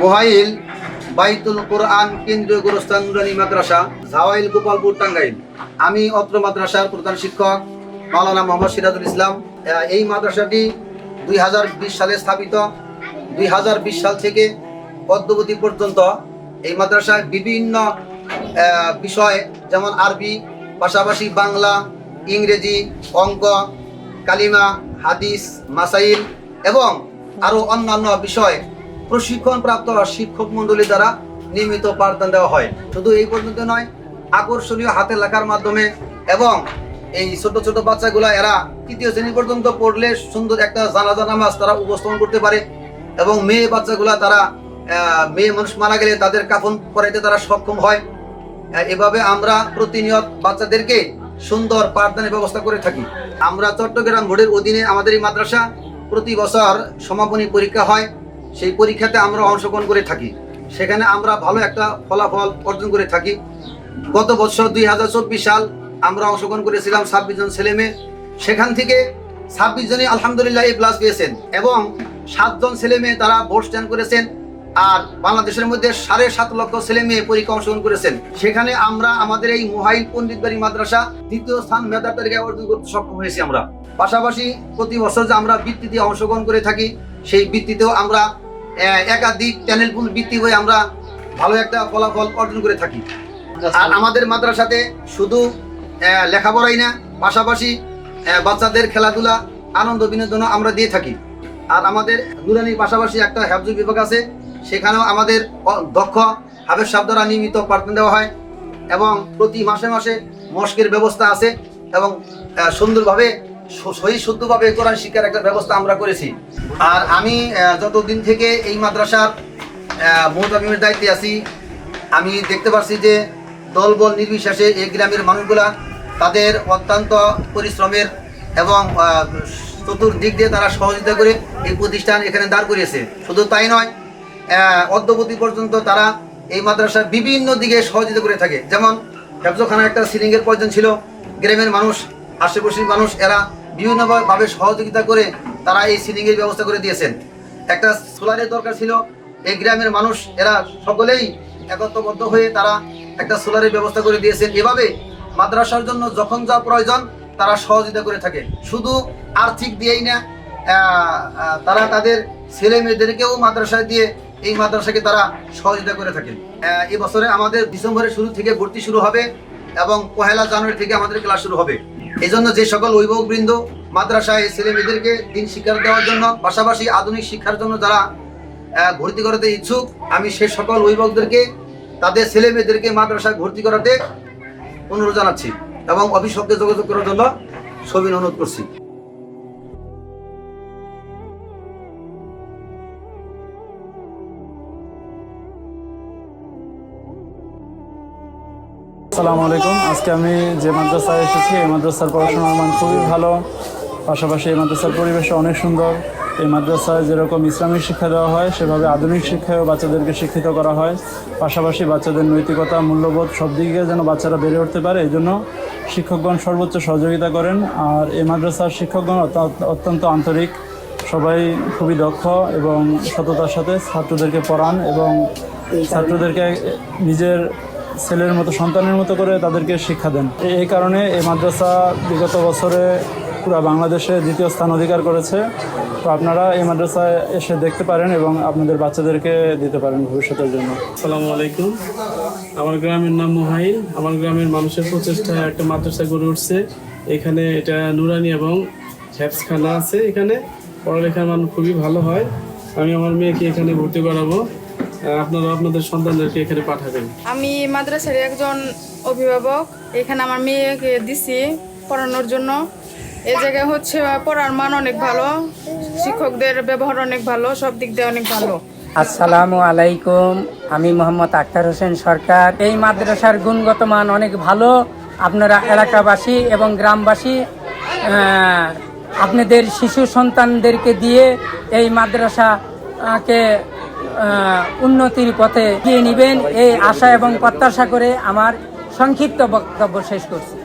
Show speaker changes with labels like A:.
A: মোহাইল বাইতুল কোরআন কেন্দ্রীয় গুরুস্থান নুরানি মাদ্রাসা জাওয়াইল গোপালপুর, টাঙ্গাইল। আমি অত্র মাদ্রাসার প্রধান শিক্ষক মাওলানা মোহাম্মদ সিরাজুল ইসলাম। এই মাদ্রাসাটি দুই হাজার বিশ সালে স্থাপিত। দুই হাজার বিশ সাল থেকে পদ্মবতী পর্যন্ত এই মাদ্রাসায় বিভিন্ন বিষয়, যেমন আরবি, পাশাপাশি বাংলা, ইংরেজি, অঙ্ক, কালিমা, হাদিস, মাসাইল এবং আরও অন্যান্য বিষয় প্রশিক্ষণপ্রাপ্ত শিক্ষক মণ্ডলী দ্বারা নিয়মিত পাঠদান দেওয়া হয়। শুধু এই পর্যন্ত নয়, আকর্ষণীয় হাতে লেখার মাধ্যমে এবং এই ছোট ছোট বাচ্চাগুলা, এরা তৃতীয় শ্রেণি পর্যন্ত পড়লে সুন্দর একটা জানাজা নামাজ তারা উপস্থাপন করতে পারে এবং মেয়ে বাচ্চাগুলা তারা মেয়ে মানুষ মারা গেলে তাদের কাফন পরাইতে তারা সক্ষম হয়। এভাবে আমরা প্রতিনিয়ত বাচ্চাদেরকে সুন্দর পাঠদানের ব্যবস্থা করে থাকি। আমরা চট্টগ্রাম বোর্ডের অধীনে আমাদের এই মাদ্রাসা প্রতি বছর সমাপনী পরীক্ষা হয়। সেই পরীক্ষাতে আমরা অংশগ্রহণ করে থাকি। সেখানে আমরা ভালো একটা ফলাফল অর্জন করে থাকি। গত বছর দুই হাজার চব্বিশ সাল আমরা অংশগ্রহণ করেছিলাম ছাব্বিশ জন ছেলে মেয়ে। সেখান থেকে ছাব্বিশ জনই আলহামদুলিল্লাহ এই প্লাস পেয়েছেন এবং সাতজন ছেলে মেয়ে তারা ভোট স্ট্যান্ড করেছেন। আর বাংলাদেশের মধ্যে সাড়ে সাত লক্ষ ছেলে মেয়ে পরীক্ষা অংশগ্রহণ করেছেন। সেখানে আমরা আমাদের এই মোহাইল পণ্ডিত বাড়ি মাদ্রাসা দ্বিতীয় স্থান মেধার তালিকায় অর্জন করতে সক্ষম হয়েছি আমরা। পাশাপাশি প্রতি বছর যে আমরা বৃত্তিতে অংশগ্রহণ করে থাকি, সেই বৃত্তিতেও আমরা একাধিক চ্যানেল বৃত্তি হয়ে আমরা ভালো একটা ফলাফল অর্জন করে থাকি। আর আমাদের মাদ্রাসাতে শুধু লেখাপড়াই না, পাশাপাশি বাচ্চাদের খেলাধুলা, আনন্দ বিনোদনও আমরা দিয়ে থাকি। আর আমাদের নুরানির পাশাপাশি একটা হ্যাবজু বিভাগ আছে সেখানেও আমাদের দক্ষ হাবের সাহেব দ্বারা নিয়মিত পাঠদান দেওয়া হয় এবং প্রতি মাসে মাসে মস্কের ব্যবস্থা আছে এবং সুন্দরভাবে সহি শুদ্ধভাবে কোরআন শিক্ষার একটা ব্যবস্থা আমরা করেছি। আর আমি যতদিন থেকে এই মাদ্রাসার মোহতামিমের দায়িত্বে আছি, আমি দেখতে পাচ্ছি যে দলবল নির্বিশেষে এই গ্রামের মানুষগুলা তাদের অত্যন্ত পরিশ্রমের এবং চতুর্দিক দিয়ে তারা সহযোগিতা করে এই প্রতিষ্ঠান এখানে দাঁড় করিয়েছে। শুধু তাই নয় অদ্যবধি পর্যন্ত তারা এই মাদ্রাসার বিভিন্ন দিকে সহযোগিতা করে থাকে। যেমন হেফজখানা একটা সিলিংয়ের প্রয়োজন ছিল, গ্রামের মানুষ, আশেপাশের মানুষ, এরা বিভিন্নভাবে সহযোগিতা করে তারা এই সিলিংয়ের ব্যবস্থা করে দিয়েছেন। একটা সোলারের দরকার ছিল, এই গ্রামের মানুষ, এরা সকলেই একত্রবদ্ধ হয়ে তারা একটা সোলারের ব্যবস্থা করে দিয়েছেন। এভাবে মাদ্রাসার জন্য যখন যা প্রয়োজন, তারা সহযোগিতা করে থাকে। শুধু আর্থিক দিয়েই না তারা তাদের ছেলে মেয়েদেরকেও মাদ্রাসায় দিয়ে এই মাদ্রাসাকে তারা সহযোগিতা করে থাকেন। এই বছরে আমাদের ডিসেম্বরের শুরু থেকে ভর্তি শুরু হবে এবং পহেলা জানুয়ারি থেকে আমাদের ক্লাস শুরু হবে। এই জন্য যে সকল অভিভাবকবৃন্দ মাদ্রাসায় ছেলে মেয়েদেরকে দিন শিক্ষা দেওয়ার জন্য, পাশাপাশি আধুনিক শিক্ষার জন্য যারা ভর্তি করাতে ইচ্ছুক, আমি সে সকল অভিভাবকদেরকে, তাদের ছেলে মেয়েদেরকে মাদ্রাসায় ভর্তি করাতে অনুরোধ জানাচ্ছি এবং অফিসকে যোগাযোগ করার জন্য সবিন অনুরোধ করছি।
B: আসসালামু আলাইকুম। আজকে আমি যে মাদ্রাসায় এসেছি, এই মাদ্রাসার পড়াশোনার মান খুবই ভালো। পাশাপাশি এই মাদ্রাসার পরিবেশ অনেক সুন্দর। এই মাদ্রাসায় যেরকম ইসলামিক শিক্ষা দেওয়া হয়, সেভাবে আধুনিক শিক্ষায়ও বাচ্চাদেরকে শিক্ষিত করা হয়। পাশাপাশি বাচ্চাদের নৈতিকতা, মূল্যবোধ সব দিকে যেন বাচ্চারা বেড়ে উঠতে পারে, এই জন্য শিক্ষকগণ সর্বোচ্চ সহযোগিতা করেন। আর এই মাদ্রাসার শিক্ষকগণ অত্যন্ত- আন্তরিক। সবাই খুবই দক্ষ এবং সততার সাথে ছাত্রদেরকে পড়ান এবং ছাত্রদেরকে নিজের ছেলের মতো, সন্তানের মতো করে তাদেরকে শিক্ষা দেন। এই কারণে এই মাদ্রাসা বিগত বছরে পুরো বাংলাদেশে দ্বিতীয় স্থান অধিকার করেছে। তো আপনারা এই মাদ্রাসায় এসে দেখতে পারেন এবং আপনাদের বাচ্চাদেরকে দিতে পারেন ভবিষ্যতের জন্য।
C: আসসালামু আলাইকুম। আমার গ্রামের নাম মোহাইল। আমার গ্রামের মানুষের প্রচেষ্টায় একটা মাদ্রাসা গড়ে উঠছে। এখানে এটা নুরানি এবং হ্যাপসখানা আছে এখানে। পড়ালেখার মান খুবই ভালো হয়। আমি আমার মেয়েকে এখানে ভর্তি করাবো। আপনারা আপনাদের সন্তানদেরকে এখানে পাঠাবেন।
D: আমি মাদ্রাসার একজন অভিভাবক এখানে আমার মেয়েকে দিছি পড়ানোর জন্য। এই জায়গায় হচ্ছে পড়ার মান অনেক ভালো শিক্ষকদের ব্যবহার অনেক ভালো সব দিক দিয়ে অনেক ভালো।
E: আসসালামু আলাইকুম আমি মোহাম্মদ আক্তার হোসেন সরকার। এই মাদ্রাসার গুণগত মান অনেক ভালো। আপনারা এলাকাবাসী এবং গ্রামবাসী আপনাদের শিশু সন্তানদেরকে দিয়ে এই মাদ্রাসাকে উন্নতির পথে গিয়ে নেবেন। এই আশা এবং প্রত্যাশা করে আমার সংক্ষিপ্ত বক্তব্য শেষ করছি।